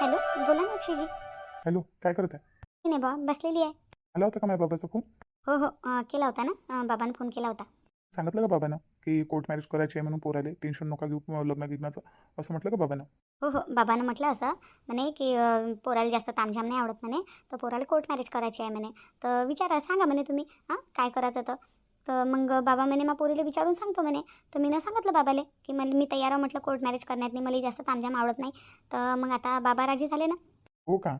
Hello बोला ना अक्षयजी. Hello काय करत आहे? काही नाही बा बसलेली आहे. आला होता का माझ्या बाबाचा फोन? हो हो अं, केला होता ना. अं, बाबांनी फोन केला होता. सांगितलं का बाबानं की कोर्ट मॅरेज करायची आहे म्हणून पोराले टेन्शन नका घेऊ अं, लग्न गिग्नाचं? असं म्हटलं का बाबानं? हो हो बाबानं म्हटलं असं म्हणे की अं, पोराला जास्त तामझाम नाही आवडत म्हणे तर पोराला कोर्ट मॅरेज करायची आहे म्हणे. तर विचारा सांगा म्हणे तुम्ही हां काय करायचं तर? तर मग बाबा म्हणे मग पोरीला विचारून सांगतो म्हणे. तर मी सांगितलं बाबाले की मला मी तयार आहे. म्हटलं कोर्ट मॅरेज करण्यात नाही मला जास्त तामझाम आवडत नाही. तर मग आता बाबा राजी झाले ना. हो का?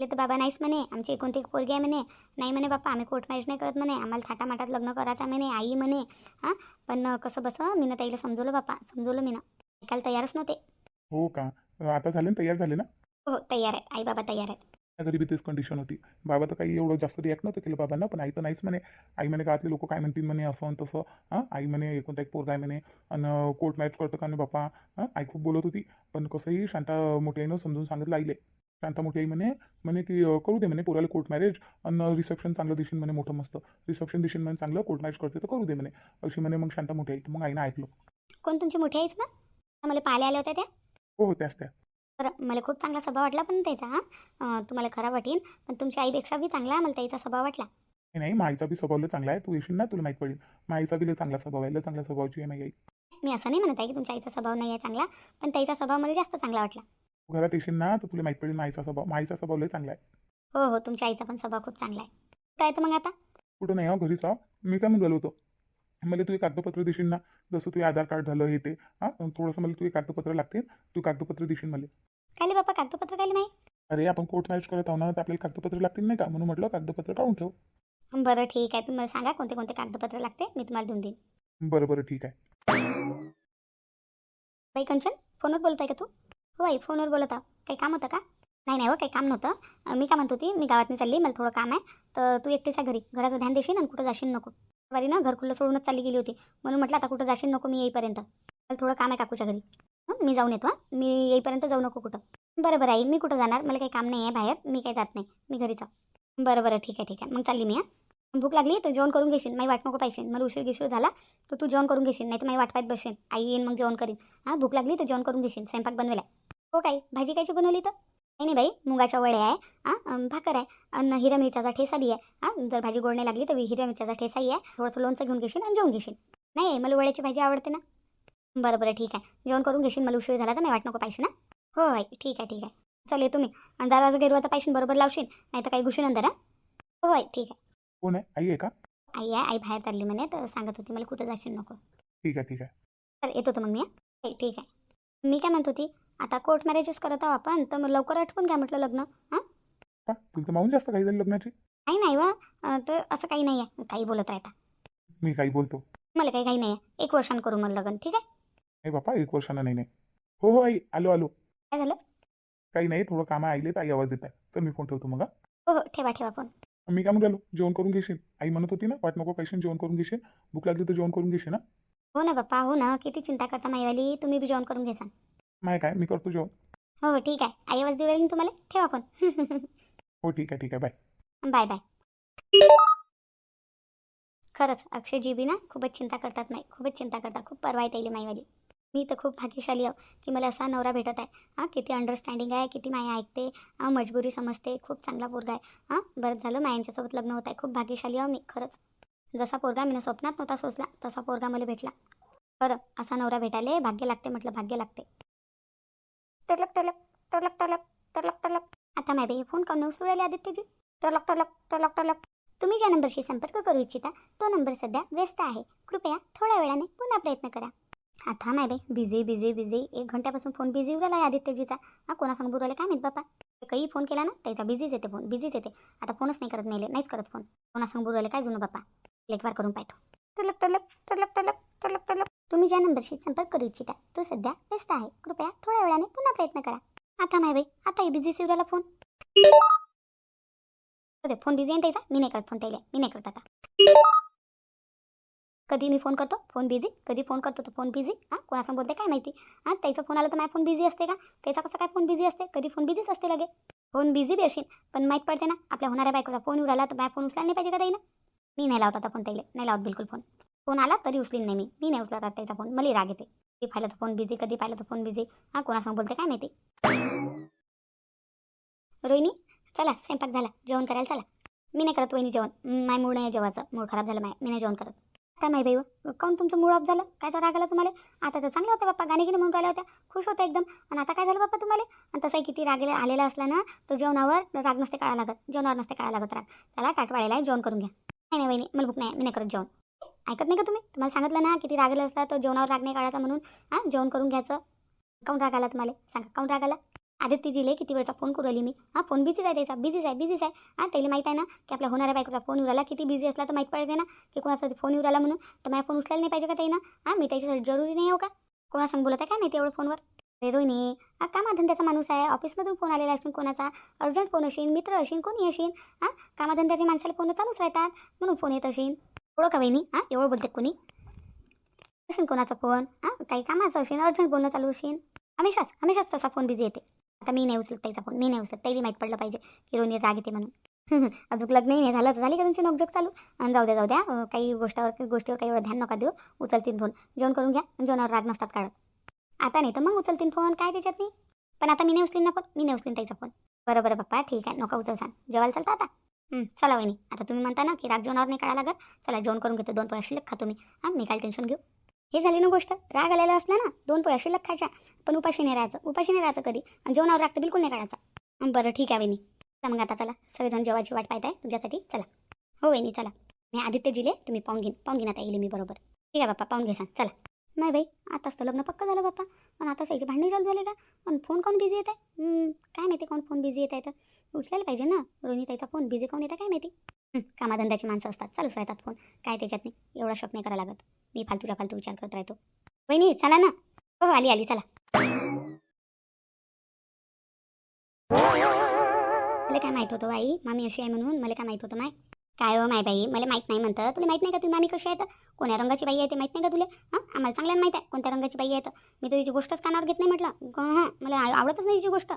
तर बाबा नाहीच म्हणे आमची एकोणती एक पोरगी आहे म्हणे. नाही म्हणे बाप्पा आम्ही कोर्ट मॅरेज नाही करत म्हणे आम्हाला थाटामाटात लग्न करायचं म्हणे आई म्हणे. हां? पण कसं बसं मी ताईला समजवलं बाप्पा समजवलं मी ऐकायला तयारच नव्हते. हो का? आता झाले ना तयार झाले ना? हो तयार आहे. आई बाबा तयार आहेत. घरी बी तेच कंडिशन होती. बाबा तर काही एवढं जास्त रिॲक्ट नव्हतं केलं बाबांना पण आई तर नाहीच म्हणे. आई म्हणे गावातले लोक काय म्हणतील म्हणे असं आणि तसं. हां आई म्हणे एकोणता एक पोरगा आहे म्हणे. आणि कोर्ट मॅरेज करतं का नाही बापा? हां आई खूप बोलत होती. पण कसंही शांता मोठी आईनं समजून सांगितलं आईले. शांता मोठी आई म्हणे म्हणे की करू दे म्हणे पोराला कोर्ट मॅरेज आणि रिसेप्शन चांगलं दिशील म्हणे मोठं मस्त. रिसेप्शन दिशील म्हणे चांगलं. कोर्ट मॅरेज करते तर करू दे म्हणे. अशी म्हणे मग शांता मोठी आई तर मग आईनं ऐकलं. कोण तुमची मोठी ना? मला पाहायला आल्या होत्या त्या? हो हो त्याच त्या. बरं मला खूप चांगला स्वभाव वाटला पण त्याचा हां. तुम्हाला खरा वाटेल पण तुमच्या आईपेक्षा बी चांगला मला त्याचा स्वभाव वाटला. नाही, माईचा बी स्वभाव लय चांगला आहे. तू येशील ना तुला माहीत पडेल. माईचा बी लय चांगला स्वभाव आहे लय चांगला स्वभावची आहे आई. मी असं नाही म्हणत आहे की तुमच्या आईचा स्वभाव नाही आहे चांगला पण त्याचा स्वभाव मला जास्त चांगला वाटला. तू घरात येशील ना तर तुला माहीत पडेल माईचा स्वभाव माईचा स्वभाव लय चांगला आहे. हो हो तुमच्या आईचा पण स्वभाव खूप चांगला आहे. आहे तर मग आता? कुठं नाही हा घरीच आहो. मी काय म्हणून होतो? मला तुझे कागदपत्र देशील ना? जसं तुझे आधार कार्ड झालं हे ते. हां? थोडंसं मला तुझे कागदपत्र लागतील. तू कागदपत्र देशील मला. काय बाप्पा कागदपत्र काय नाही अरे आपण कोर्ट मॅरेज करत आहो ना तर आपल्याला कागदपत्र लागतील नाही का? म्हणून म्हटलं कागदपत्र काढून ठेव. बरं ठीक आहे. तुम्ही मला सांगा कोणते कोणते कागदपत्र लागते? मी तुम्हाला देऊन देईन. बरं बरं ठीक आहे. बाई कंचन फोनवर बोलत आहे का तू? हो बाई फोनवर बोलत आहो. काही काम होतं का? नाही नाही हो काही काम नव्हतं. मी काय म्हणत होती? मी गावातनी चालली मला थोडं काम आहे. तर तू एकटीच आहे घरी. घराचं ध्यान देशील आणि कुठं जाशील नको. वारी ना घरखुल्लं सोडूनच चालली गेली होती. म्हणून म्हटलं आता कुठं जाशील नको मी येईपर्यंत. मला थोडं काम आहे काकूच्या घरी. मी जाऊन येतो हां. मी येईपर्यंत जाऊ नको कुठं. बरं बरं आई मी कुठं जाणार? मला काही काम नाही आहे बाहेर. मी काही जात नाही. मी घरी जाऊ. बरं बरं ठीक आहे ठीक आहे. मग चालली मी हां. भूक लागली तर जेवण करून घेशील. माझी वाट नको पाहिजे मला उशीर गिशीर झाला तर तू जेवण करून घेशील. नाही तर माझी वाट पाहत बसेन. आई येईन मग जेवण करीन. हां भूक लागली तर जेवण करून घेशील. स्वयंपाक बनवेला हो काय भाजी कायची बनवली तर? नाही नाही बाई मुगाच्या वड्या आहे हां भाकर आहे आणि हिरव्या मिरच्याचा ठेसा बी आहे हां जर भाजी गोड नाही लागली तर हिरव्या मिरच्याचा ठेसाही आहे थोडंसं लोणचं घेऊन घेशील आणि जेवून घेशील. नाही मला वड्याची भाजी आवडते ना. बरं बरं ठीक आहे. जेवण करून घेशील मला उशीर झाला तर नाही वाट नको पाहिजे ना. हो आई ठीक आहे ठीक आहे. चल ये तुम्ही. आणि दाराचा गेरू आता पाहिजे बरोबर लावशील नाही तर काही घुशील अंदर हां. हो आई ठीक आहे. कोण आहे? आई आहे का? आई आहे आई बाहेर चालली म्हणे तर सांगत होती मला कुठं जाशील नको. ठीक आहे ठीक आहे. तर येतो तर मग मी? ठीक आहे. मी काय म्हणत होती? आता कोर्ट मॅरेजेस करत आहो आपण तर मग लवकर आठवून घ्या म्हटलं लग्न हां? का? तुला तर माऊन जास्त काही झाली लग्नाची? नाही नाही वा. अं, तर असं काही नाही आहे काही बोलत राहता. मी काही बोलतो. मला काही काही नाही आहे एक वर्षानं करू मग लग्न ठीक आहे? नाही बापा एक वर्षानं नाही नाही. हो हो आई. आलो आलो. काय झालं? काही नाही थोडं काम आहे आईले तर आई आवाज देत आहे तर मी फोन ठेवतो मग हा. हो हो ठेवा ठेवा फोन. मी काय म्हणून जेवण करून घेशील? आई म्हणत होती ना वाट नको पैसे जेवण करून घेशील. भूक लागली तर जेवण करून घेशील ना? हो ना बाप्पा हो ना. किती चिंता करता माईवाली. तुम्ही बी जेवण करून घ्या माय काय? मी करतो जेवण. हो हो ठीक आहे. आई आवाज देऊ तुम्हाला? ठेवा फोन. हो ठीक आहे ठीक आहे. बाय. Bye bye. खरंच अक्षयजी बी ना खूपच चिंता करतात नाही खूपच चिंता करतात. खूप परवा त्याला माईवाली. मी तर खूप भाग्यशाली आहो. की मला असा नवरा भेटत आहे. हां किती अंडरस्टँडिंग आहे किती माया ऐकते. मजबुरी समजते. खूप चांगला पोरगा आहे. हां बरं झालं मायांच्यासोबत लग्न होत आहे. खूप भाग्यशाली आहो मी खरंच. जसा पोरगा मी स्वप्नात नव्हता सोचला तसा पोरगा मला भेटला. बरं असा नवरा भेटायला भाग्य लागते म्हटलं भाग्य लागते. टलक टलक टलक टलक टलक टलक आता नाही बाई फोन करून उचलू आदित्यजी टलक टलक टलक टलक तुम्ही ज्या नंबरशी संपर्क करू इच्छिता तो नंबर सध्या व्यस्त आहे कृपया थोड्या वेळाने पुन्हा प्रयत्न करा आता नाही बाई बिझी बिझी बिझी एक घंट्यापासून फोन बिझी उरला आहे आदित्यजीचा हा कोणासंग बोलायला काय माहीत बापा काही फोन केला ना त्याचा बिझीच येते फोन बिझीच येते आता फोनच नाही करत मेले नाहीच करत फोन कोणासंग बोलायला काय जुनं बापा एक करून पाहतो टलक टलक टलक टलक टलक टलक तुम्ही ज्या नंबरशी संपर्क करू इच्छिता तो सध्या व्यस्त आहे. कृपया थोड्या वेळाने पुन्हा प्रयत्न करा. आता नाही बाई आता बिझी शिवराला फोन फोन बिझी आहे त्याचा मी नाही करत फोन त्याला. मी नाही करत आता. कधी मी फोन करतो? फोन बिझी कधी फोन करतो तर फोन बिझी हां कोणासंग बोलते काय माहिती? हां त्याचा फोन आला तर माझा फोन बिझी असते का? त्याचा कसा काय फोन बिझी असते? कधी फोन बिझीच असते लगे. फोन बिझी बी असेल पण माहीत पडते ना आपल्या होणाऱ्या बायकोचा फोन उडाला तर माझा फोन उचलायला नाही पाहिजे का ना मी नाही लावत आता फोन त्याला. नाही लावत बिलकुल फोन फोन आला तरी उचलीन नाही मी. मी नाही उचलत आता त्याचा फोन. मला राग येते. कधी पाहिलं तर फोन बिझी कधी पाहिलं तर फोन बिझी हा कोणासंग बोलते काय माहिती? रोहिणी चला स्वयंपाक झाला. जेवण करायला चला. मी नाही करत वहिनी जेवण. माय मूड नाही जेवायचं. मूड खराब झालं माय. मी नाही जेवण करत. काय माहिती बाई काऊन तुमचं मूड ऑफ झालं? कायचा राग आला तुम्हाला? आता तर चांगलं होतं बाप्पा. गाणे गिणे म्हणून राहिल्या होत्या. खुश होत्या एकदम. आणि आता काय झालं बाप्पा तुम्हाला? आणि तसंही किती राग आलेला असला ना तर जेवणावर राग नसते काळा लागत. जेवणावर नसते काळा लागत राग. चला टाटवाळेला जेवण करून घ्या. नाही नाही वहिनी मला भूक नाही. मी नाही करत जेवण. ऐकत नाही का तुम्ही? तुम्हाला सांगितलं ना किती रागलं असता तर जेवणावर राग नाही काढायचा म्हणून. हां जेवण करून घ्यायचं. काऊन राग आला तुम्हाला? सांगा काऊन राग आला? आदित्यजीले किती वेळचा फोन करू राहिली मी? हां फोन बिझीच आहे त्याचा बिझीच आहे बिझीच आहे. हां त्याला माहीत आहे ना की आपल्या होणाऱ्या बायकोचा फोन उराला किती बिझी असला तर माहीत पडते ना की कोणाचा फोन येऊ राहिला म्हणून. तर माझा फोन उचलायला नाही पाहिजे का ताई ना? हां मी त्याच्यासाठी जरुरी नाही हो का? कोणासंग बोलत आहे काय माहिती एवढं फोनवर अरे रोहिणी हा कामाधंद्याचा माणूस आहे? ऑफिसमधून फोन आलेला असून कोणाचा? अर्जंट फोन असेल मित्र असेल कोणी असेल हां कामाधंद्याच्या माणसाला फोन चालूच राहतात? म्हणून फोन येत असेल एवढं वहिनी हां? एवढं बोलते कोणी? असेल कोणाचा फोन हां? काही कामाचं असेल अर्जंट बोलणं चालू असेल हमेशाच हमेशाच तसा फोन बिझी येते. आता मी नाही उचलत त्याचा फोन मी नाही उचलत त्याला माहीत पडलं पाहिजे की रोनी राग येते म्हणून. अजून लग्न नाही झालं तर झाली का तुमची नोकझोक चालू? आणि जाऊ द्या जाऊ द्या काही गोष्टावर गोष्टीवर काही एवढं ध्यान नका देऊ. उचलतीन फोन. जेवण करून घ्या जेवणावर राग नसतात काढत. आता नाही तर मग उचलतीन फोन काय त्याच्यात नाही? पण आता मी नाही उचलीन ना फोन मी नाही उचलीन त्याचा फोन. बरं बरं पप्पा ठीक आहे नका उचल सांग. जेवायला चालतं आता? चला वहिनी. आता तुम्ही म्हणता ना की राग जेवणावर नाही काढायला लागत. चला जेवण करून घेतो. दोन पोळ्या शिल्लक खा तुम्ही. हां मी काय टेन्शन घेऊ. हे झाली ना गोष्ट? राग आलेला असला ना दोन पोळ्या शिल्लक खायच्या. पण उपाशी नाही राहायचं. उपाशी नाही राहायचं कधी. आणि जेवणावर राग तर बिलकुल नाही काढायचा. बरं ठीक आहे वहिनी. चला मग आता चला. सगळेजण जेवायची वाट पाहताय तुमच्यासाठी. चला. हो वहिनी चला. मी आदित्य जिले तुम्ही पाहून घेईन पाहून घेईन आता येईल मी बरोबर. ठीक आहे बाप्पा पाहून घे चला. नाही बाई आताच तर लग्न पक्क झालं बाप्पा. पण आता याची भांडणी चालू झाली का पण फोन कोण बिझी येत आहे काय माहिती कोण फोन बिझी येत आहे तर? उचलायला पाहिजे ना. रोहिणी त्याचा फोन बिझी कोण येतं काय माहिती? कामाधंद्याची माणसं असतात. चालूच राहतात फोन काय त्याच्यात नाही. एवढा शॉप नाही करायला लागत. मी फालतूच्या फालतू विचार करत राहतो. वहिनी चला ना. हो हो, आली आली चला. मला काय माहीत होतं बाई? मामी अशी आहे म्हणून मला काय माहीत होतं माय? काय हो माय बाई? मला माहीत नाही म्हणतं. तुला माहीत नाही का तुम्ही मामी कशी आहे तर? कोण्या रंगाची बाई आहे ते माहीत नाही का तुला? हां? आम्हाला चांगल्यानं माहीत आहे कोणत्या रंगाची बाई आहे तर. मी तर तिची गोष्टच कानावर घेत नाही म्हटलं. हां. मला आवडतच नाही तिची गोष्ट.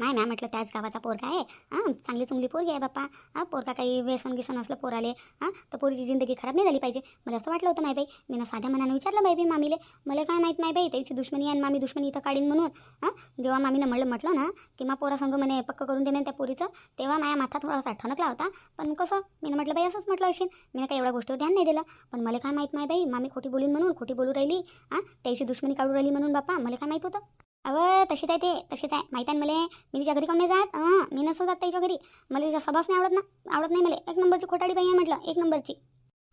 नाही ना म्हटलं त्याच गावाचा पोरगा आहे. हां चांगली चुंगली पोरगी आहे बाप्पा. हां पोरगा काही व्यसन गिसन असलं पोराले. हां तर पोरीची जिंदगी खराब नाही झाली पाहिजे. मला असं वाटलं होतं माय बाई मी ना साध्या मनाने विचारलं बाई मामीले. मला काय माहीत नाही बाई त्याची दुश्मनी आहे आणि मामी दुश्मनी इथं काढीन म्हणून. हां जेव्हा मामीनं म्हणलं म्हटलं ना की मा पोरासंग म्हणे पक्क करून देणे त्या पोरीचं तेव्हा माझ्या माथा थोडासा ठणकला होता. पण कसं मी म्हटलं बाई असंच म्हटलं असेल मी काही एवढ्या गोष्टीवर ध्यान नाही दिलं. पण मला काय माहीत नाही बाई मामी खोटी बोलीन म्हणून खोटी बोलू राहिली. हां त्याची दुश्मनी काढू राहिली म्हणून बाप्पा मला काय माहीत होतं? अवं तशीच आहे ते तशीच आहे. माहीत आहे ना मला? मी तिच्या घरी कोण नाही जात. हां मी नसतो जात तिच्या घरी. मला तिचा स्वभावच नाही आवडत ना. आवडत नाही मला. एक नंबरची खोटाडी बाई आहे म्हटलं एक नंबरची.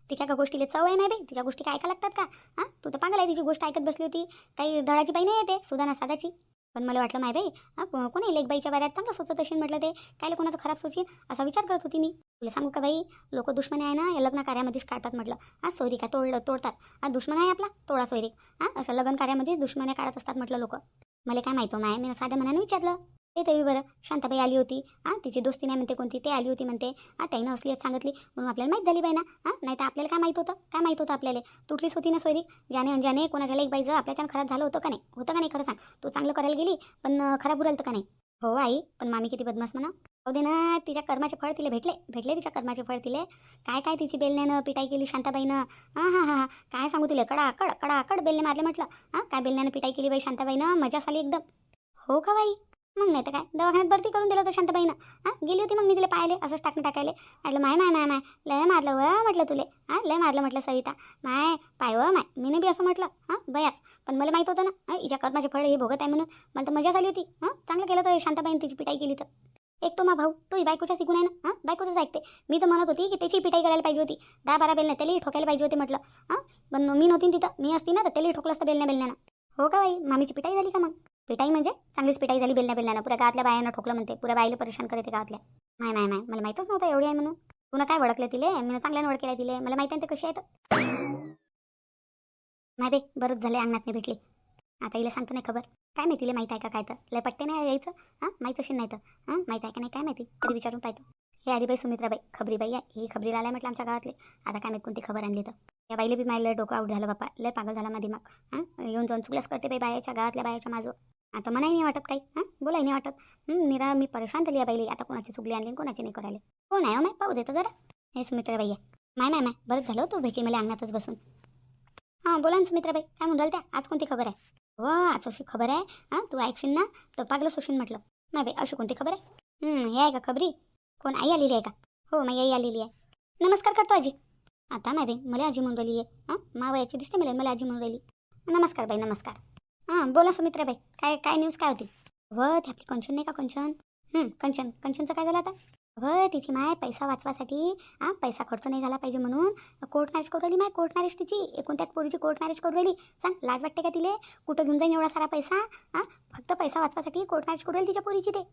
तिच्या का गोष्टीला चव आहे नाही बाई? तिच्या गोष्टी काय ऐका लागतात का? हां तू तर पागल आहे तिची गोष्ट ऐकत बसली होती. काही धडाची बाई नाही येते सुधाना साधाची पण मला वाटलं माय बाई हां कोणी लेखबाईच्या बाऱ्यात चांगलं सोचत असेल म्हटलं ते? काय कोणाचं खराब सोचीन? असा विचार करत होती मी. तुला सांगू का बाई लोक दुश्मन आहे ना या लग्न कार्यामध्येच काढतात म्हटलं. हा सोयरी का तोडलं तोडतात. हा दुश्मन आहे आपला तोडा सोयरी हां अशा लग्न कार्यामध्येच दुश्मने काढत असतात म्हटलं लोक. मला काय माहिती माय मी साध्या मनाने विचारलं. ते तरी बरं. शांताबाई आली होती. हां तिची दोस्ती नाही म्हणते कोणती ते आली होती म्हणते. हां त्याईनं असली सांगितली म्हणून आपल्याला माहीत झाली बाई ना हां नाही तर आपल्याला काय माहीत होतं? काय माहीत होतं आपल्याला? तुटलीच होती ना सोयरी? ज्याने अंजाने कोणाच्या लेख जर आपल्याच्यानं खराब झालं होतं का नाही? होतं का नाही? खरं सांग. तू चांगलं करायला गेली पण खराब खराब उरलतं का नाही? हो आई पण मामी किती बदमास म्हणा हो दे ना तिच्या कर्माचे फळ तिला भेटले भेटले तिच्या कर्माचे फळ तिले. काय काय तिची बेलण्यानं पिटाई केली शांताबाईनं? हां हां हां. काय सांगू तिला? कडा कड कडा कड बेलने मारले म्हटलं. हां काय बेलण्यानं पिटाई केली बाई शांताबाईनं? मजा आली एकदम. हो का बाई? मग नाही तर काय? दवाखान्यात भरती करून दिलं तर शांतबाईनं. हां गेली होती मग मी तिला पाहिले असंच टाकून टाकायले. म्हटलं माय माय माय माय लय मारलं व म्हटलं तुले. हां लय मारलं म्हटलं सविता. माय पाय व माय मीने बी असं म्हटलं. हां बयाच. पण मला माहीत होतं ना हां हिच्या कर्माचे फळ हे भोगत आहे म्हणून. मला तर मजा झाली होती. हां चांगलं केलं तर शांताबाईनं तिची पिटाई केली तर. एक तो मा भाऊ तोही बायकोच्या शिकून आहे ना? हां बायकोचंच ऐकते. मी तर म्हणत होती की त्याची पिटाई करायला पाहिजे होती. दहा बारा बेलने त्यालाही ठोकायला पाहिजे होते म्हटलं. हां पण मी नव्हती ना तिथं. मी असती ना तर त्यालाही ठोकलं असतं बेलण्या बेलण्यानं हो का बाई? मामीची पिटाई झाली का मग? पिटाई म्हणजे? चांगलीच पिटाई झाली बेलण्या बेलण्यानं पुऱ्या गावातल्या बायांना ठोकलं म्हणते. पुऱ्या बाईला परेशान करते गावातल्या. नाही नाही नाही मला माहीतच नव्हतं एवढी आहे म्हणून. पुन्हा काय ओळखलं तिले? मी चांगल्यानं ओळखेला तिले. मला माहिती आहे ते कशी आहेत. नाही बे बरंच झाले अंगणात नाही भेटली. आता हिला सांगतो नाही खबर. काय माहिती तिला माहीत आहे का काय तर? लय पट्टे नाही यायचं? हां? माहीत असेल नाही तर. हां? माहीत आहे का नाही? काय माहिती? तरी विचारून पाहतो. हे आधी बाई सुमित्राबाई खबरी बाई आहे. ही खबरीला आल्या म्हटलं आमच्या गावातले. आता काय माहिती कोणती खबर आणली तर. या बाईला बी मायला डोकं आऊट झालं बापा. लय पागल झाला माझा दिमाग. हां? येऊन जाऊन चुकल्यास करते बाई बायाच्या गावातल्या बायाच्या माझं आता मलाही नाही वाटत काही. हां? बोलाही नाही वाटत. निरा मी परेशान झाली या बाईली. आता कोणाची चुगली आणली कोणाची नाही करायला. हो कोण आहे हो माय पाहू देतं जरा. हे सुमित्राबाई आहे. माय माय माय बरंच झालं हो तू भेटली मला अंगणातच बसून. हां बोला ना सुमित्राबाई काय म्हणून त्या? आज कोणती खबर आहे? हो आज अशी खबर आहे. हां तू ऐकशील ना तर पागलं सुशीन म्हटलं. नाही बाई अशी कोणती खबर आहे? हम्म हे आहे का खबरी? कोण आई आलेली आहे का? हो माझी आई आलेली आहे. नमस्कार करतो आजी. आता नाही बाई मला आजी म्हणून राहिली आहे. हां मावयाची दिसते मला मला आजी म्हणून राहिली. नमस्कार बाई नमस्कार. हां बोला सुमित्राबाई काय काय न्यूज काय होती? व ती आपली कंचन नाही का कंचन? कंचन कंचनचं काय झालं आता? व तिची माय पैसा वाचवासाठी हां पैसा खर्च नाही झाला पाहिजे म्हणून कोर्ट मॅरेज करू राहिली माय कोर्ट मॅरेज तिची एकूण त्यात पोरीची कोर्ट मॅरेज करू राहिली. सांग लाज वाटते का तिले? कुठं घेऊन जाईन एवढा सारा पैसा? हां फक्त पैसा वाचवासाठी कोर्ट मॅरेज करू राहिली तिच्या पोरीची ते.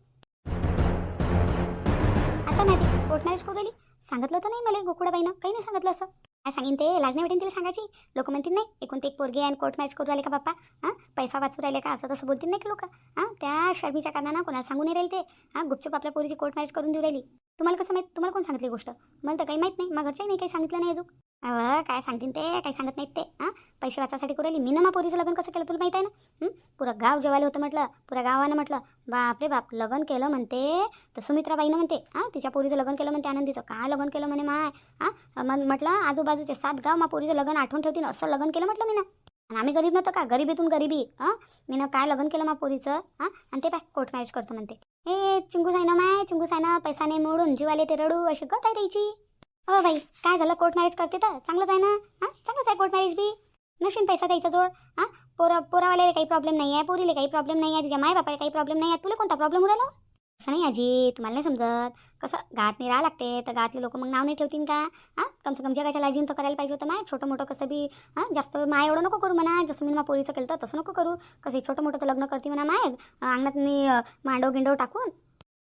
आता माहिती कोर्ट मॅरेज करू राहिली. सांगितलं तर नाही मला गोकुळाबाईनं? काही नाही सांगितलं असं. काय सांगेन ते लाज नाही वाटेन तिला सांगायची? लोक म्हणतील नाही एकूण ते एक पोरगी आहे आणि कोर्ट मॅच करू राहिले का बाप्पा? हां पैसा वाचू राहिले का? असं तसं बोलतील नाही का लोक? हां त्या शर्मीच्या कारणानं कोणाला सांगू नाही राहील ते. हां गुपचूप आपल्या पोरीची कोर्ट मॅच करून देऊ राहिली. तुम्हाला कसं माहीत? तुम्हाला कोण सांगितली गोष्ट? मला तर काही माहीत नाही. मग घरच्याही नाही काही सांगितलं नाही अजून. अव काय सांगतील ते काय सांगत नाहीत ते हां? पैसे वाचासाठी कुठे मी ना पोरीचं लग्न कसं केलं तुला माहीत आहे ना? पुरं गाव जेवायला होतं म्हटलं पुऱ्या गावानं म्हटलं बापरे बाप लग्न केलं म्हणते तर सुमित्राबाईनं म्हणते हां? तिच्या पोरीचं लग्न केलं म्हणते आनंदीचं. काय लग्न केलं म्हणे माय? हां? मग म्हटलं आजूबाजूचे सात गाव मा पोरीचं लग्न आठवून ठेवतील असं लग्न केलं म्हटलं मी ना आणि आम्ही गरीब नव्हतं का? गरिबीतून गरिबी हां? मी ना काय लग्न केलं मा पोरीचं हां? आणि ते पाय कोर्ट मॅरेज करतो म्हणते. हे चिंगू सायना माय चिंगू सायना पैसा नाही मोडून जीवाले ते रडू अशी गत आहे त्याची. हो बाई काय झालं? कोर्ट मॅरेज करते तर? चांगलंच आहे ना? हां? चांगलंच आहे कोर्ट मॅरेज बी. नशीन पैसा द्यायचा जोड. हां? पोरा पोरावाल्याला काही प्रॉब्लेम नाही आहे पोरीला काही प्रॉब्लेम नाही आहे तिच्या मायबापाला काही प्रॉब्लेम नाही आहे तुला कोणता प्रॉब्लेम राहिला असं नाही आजी तुम्हाला नाही समजत. कसं? गात नाही राहा लागते तर गावातले लोक मग नाव नाही ठेवतील का? हां? कमसे कम जगाच्या लाजीन तर करायला पाहिजे होतं माय. छोटं मोठं कसं बी हां? जास्त माय एवढं नको करू म्हणा. जसं मी मा पोरीचं केलं तर तसं नको करू. कसं छोटं मोठं तर लग्न करते म्हणा माय. अंगणात मी मांडव गिंडव टाकून.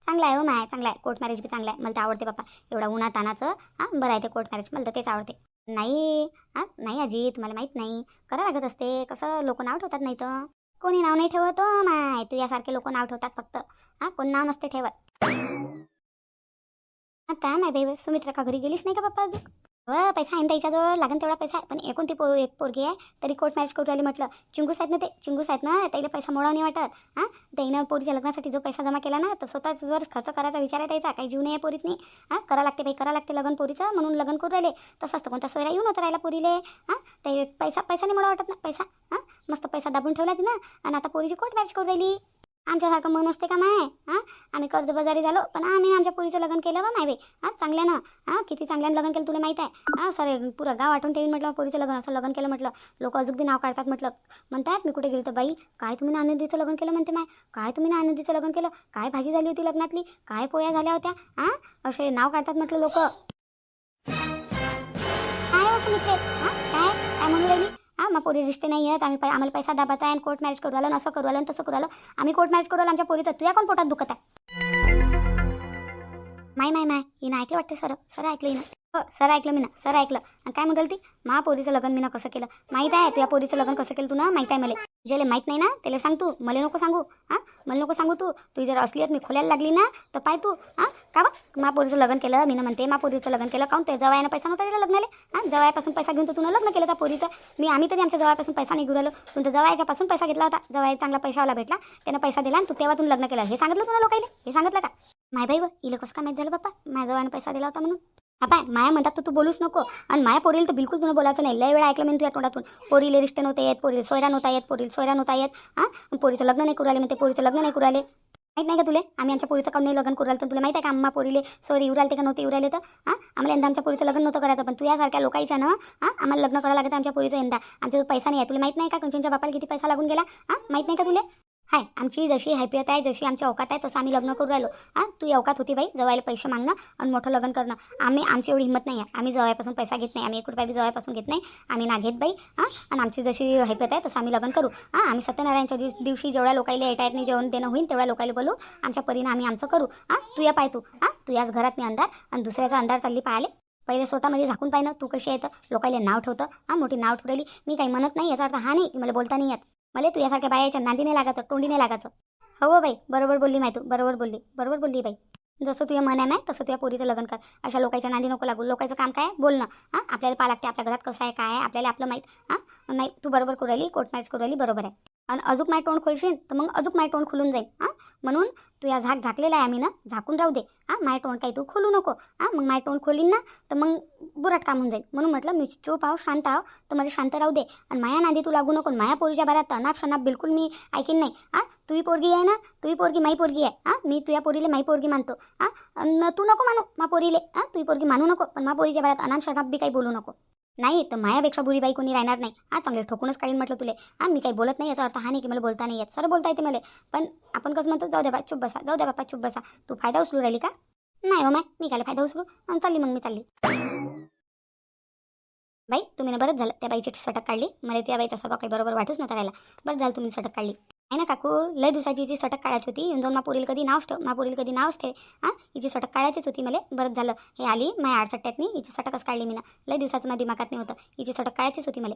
चांगलं आहे हो माय चांगलं आहे. कोर्ट मॅरेज बी चांगलं आहे. मला तर आवडते बाप्पा. एवढा उन्हा तानाचं हां बरं आहे ते कोर्ट मॅरेज मला तर तेच आवडते. नाही हां नाही अजी तुम्हाला माहीत नाही. करा लागत असते. कसं लोक नाव ठेवतात नाही तर? कोणी नाव नाही ठेवत हो माय. यासारखे लोक नाव ठेवतात फक्त. हां कोण नाव नसते ठेवत. आता माय बाई सुमित्रा का घरी गेलीच नाही का बाप्पा अजून? हो पैसा आहे त्याच्याजवळ लागेल तेवढा पैसा आहे. पण एकूण ती पोर एक पोरगी आहे तरी कोर्ट मॅरेज करू राहिली म्हटलं चिंगूस आहेत ना ते? चिंगूस आहेत ना? त्याला पैसा मोडा नाही वाटत. हां? त्याईनं पोरीच्या लग्नासाठी जो पैसा जमा केला ना तर स्वतःच जर खर्च करायचा विचार आहे त्याचा. काही जीव नाही आहे पोरीत नाही हां? करा लागते बाई करा लागते लग्न पोरीचं. म्हणून लग्न करू राहिले. तसं असतं कोणता सोयरा येऊन होता राहिला पोरीले. हां? ते पैसा पैसा नाही मोडा वाटत ना पैसा. हां? मस्त पैसा दाबून ठेवला ना आणि आता पोरीची कोर्ट मॅरेज करू राहिली. आमच्यासारखं मन असते का माय? हां? आम्ही कर्जबाजारी झालो पण आम्ही आमच्या पोरीचं लग्न केलं बा माय बे हां चांगल्यानं हां किती चांगल्यानं लग्न केलं तुला माहीत आहे? हां सर पुरं गाव आठवून ठेवीन म्हटलं पोरीचं लग्न असं लग्न केलं म्हटलं. लोक अजून बी नाव काढतात म्हटलं. म्हणतात मी कुठे गेलो तर बाई? काय तुम्ही आनंदीचं लग्न केलं? म्हणते माय. काय तुम्ही ना आनंदीचं लग्न केलं? काय भाजी झाली होती लग्नातली? काय पोया झाल्या होत्या? हां? असे नाव काढतात म्हटलं लोक. काय हो असं हां? काय? काय म्हणून राहिली? हां मग पोरी रिश्ते नाही आहेत आम्ही आम्हाला पैसा दाबाचा आहे आणि कोर्ट मॅरेज करू आलो असं करू आलो तसं करू आलो आम्ही कोर्ट मॅरेज करू आलो आमच्या पोरीचं तुझ्या कोण पोटात दुखत आहे? माय माय माय हिनं ऐकलं वाटतं सर? सर ऐकलं हिनं? हो सर ऐकलं मी ना सर ऐकलं. आणि काय म्हणाल ती? मा पोरीचं लग्न मी ना कसं केलं? माहीत आहे तुझ्या पोरीचं लग्न कसं केलं तू ना माहीत आहे मला. ज्याला माहीत नाही ना त्याला सांग तू. मला नको सांगू हां? मला नको सांगू तू. तुझी जर असली मी खोलायला लागली ना तर पाय तू हां? का बा मापोरीचं लग्न केलं मी म्हणते मापोरीचं लग्न केलं. काऊन ते जवायानं पैसा नव्हता दिला लग्नाले? हां? जवायापासून पैसा घेऊन तर तुला लग्न केलं त्या पोरीचं. मी आम्ही तरी आमच्या जवायापासून पैसा नाही गुरलो तुमचं तुमच्या जवायाच्यापासून पैसा घेतला होता. जवाय चांगला पैशावाला भेटला. त्यानं पैसा दिला आणि तू तेव्हा तुम्ही लग्न केलं. हे सांगितलं तुला लोकांनी हे सांगितलं का? माय बाई व इलं कसं काय माहीत झालं बाप्पा? माझ्या जवायानं पैसा दिला होता म्हणून. हा पाय माया म्हणतात तर तू बोलूच नको. आणि माया पोरील तर बिलकुल तुला बोलायचं नाही. लय वेळा ऐकलं मी तुझ्या तोंडातून. पोरीले रिश्ते नव्हते येत पोरील सोयरा नव्हता येत पोरील सोयरा नव्हता येत हां? पोरीचं लग्न नाही करू आले म्हणते पोरीचं लग्न नाही करू आले माहीत नाही का तुले? आम्ही आमच्या पोरीचं काम नाही लग्न करू तर तुला माहिती आहे का आम्हा पोरीले सॉरी येऊ राहिले का नव्हते येऊ राहिले तर? हां? आम्हाला यंदा आमच्या पोरीचं लग्न नव्हतं करायचं पण तू यासारख्या लोकांच्या ना हां? आम्हाला लग्न करायला लागतं आमच्या पोरीचं यंदा. आमच्या पैसा नाही आहे. तुला माहीत नाही का कंचनच्या बापाला किती पैसा लागून गेला? हां? माहीत नाही का तुले? हाय आमची जशी हैपियत आहे जशी आमची अवकात आहे तसं आम्ही लग्न करू राहिलो. हां तू अवकात होती बाई जवायला पैसे मागणं आणि मोठं लग्न करणं. आम्ही आमची एवढी हिंमत नाही आहे. आम्ही जवायपासून पैसा घेत नाही आम्ही एक रुपया बी जवायपासून घेत नाही. आम्ही ना घेत बाई हां आणि आमची जशी हैपियत आहे तसं आम्ही लग्न करू. हां आम्ही सत्यनारायणच्या दिवशी दिवशी जेवढ्या लोकायला येता येत नाही जेवण देणं होईल तेवढ्या लोकायला बोलू. आमच्या परीनं आम्ही आमचं करू. हां तू या पाय तू. हां तू याच घरात मी अंधार आणि दुसऱ्याचा अंधार चालली पाहिले पहिले स्वतःमध्ये झाकून पाहिनं तू कशी आहे तर लोकायला नाव ठेवतं. हां मोठी नाव ठेवलेली मी काही म्हणत नाही याचा अर्थ हा नाही मला बोलता नाही येत. मला तुझ्यासारख्या बायाच्या नांदी नाही लागायचं तोंडी नाही लागायचं. हो हो बाई बरोबर बोलली माय तू बरोबर बोलली बरोबर बोलली बाई. जसं तुझ्या मन आहे तसं तुझ्या पोरीचं लग्न कर. अशा लोकांच्या नांदी नको लागू लोकांचं काम काय बोलणं हां आपल्याला पा लागते आपल्या घरात कसं आहे काय आहे आपल्याला आपलं माहीत हां? नाही तू बरोबर करू राहिली कोर्ट मॅच करू राहिली बरोबर आहे. आणि अजूक माय तोंड खोलशील तर मग अजूक माय तोंड खुलून जाईल. हां? म्हणून तू या झाक झाकलेला आहे आम्ही ना झाकून राहू दे. हां? माय तोंड काही तू खोलू नको. हां? मग माय तोंड खोलीन ना तर मग बुराट काम होऊन जाईल. म्हणून म्हटलं मी चूप आहो शांत आहो तर मला शांत राहू दे. आणि माया नांदी तू लागू नको. माया पोरीच्या बारात अनाप शनाप बिलकुल मी ऐकीन नाही. हां? तुही पोरगी आहे ना तुही पोरगी माई पोरगी आहे. हां? मी तुझ्या पोरीले माई पोरगी मानतो. हां? तू नको मानू मा पोरीले. हां? तुही पोरगी मानू नको पण मा पोरीच्या बारात अनाप शनाप बी काही बोलू नको. नाही तर मायापेक्षा बुरी बाई कोणी राहणार नाही. हा चांगले ठोकूनच काढीन म्हटलं तुले. हा मी काही बोलत नाही याचा अर्थ हा नाही की मला बोलता नाही येत. सर बोलता येते मला. पण आपण कसं म्हणतो जाऊ द्या बा चुप बसा जाऊ द्या बापा चुप बसा. तू फायदा उचलू राहिली का? नाही हो माय मी काय फायदा उचलू? आणि चालली मग मी चालली. बाई तुम्ही ना बरंच झालं. त्या बाईची सटक काढली. मला त्या बाईचा स्वभाव काही बरोबर वाटूच नव्हता राहिला. बरं झालं तुम्ही सटक काढली. आहे ना काकू? लय दिवसाची जी सटक काढायची होती येऊन जाऊन मापुरील कधी नाव ठेव मापुरील कधी नाव ठेव हां? हिची सटक काढायचीच होती मला बरंच झालं. हे आली माझ्या आडसट्ट्यातनी हिची सटकच काढली मी ना लय दिवसाचं माझ्या दिमागात नाही होतं हिची सटक काढायचीच होती मला.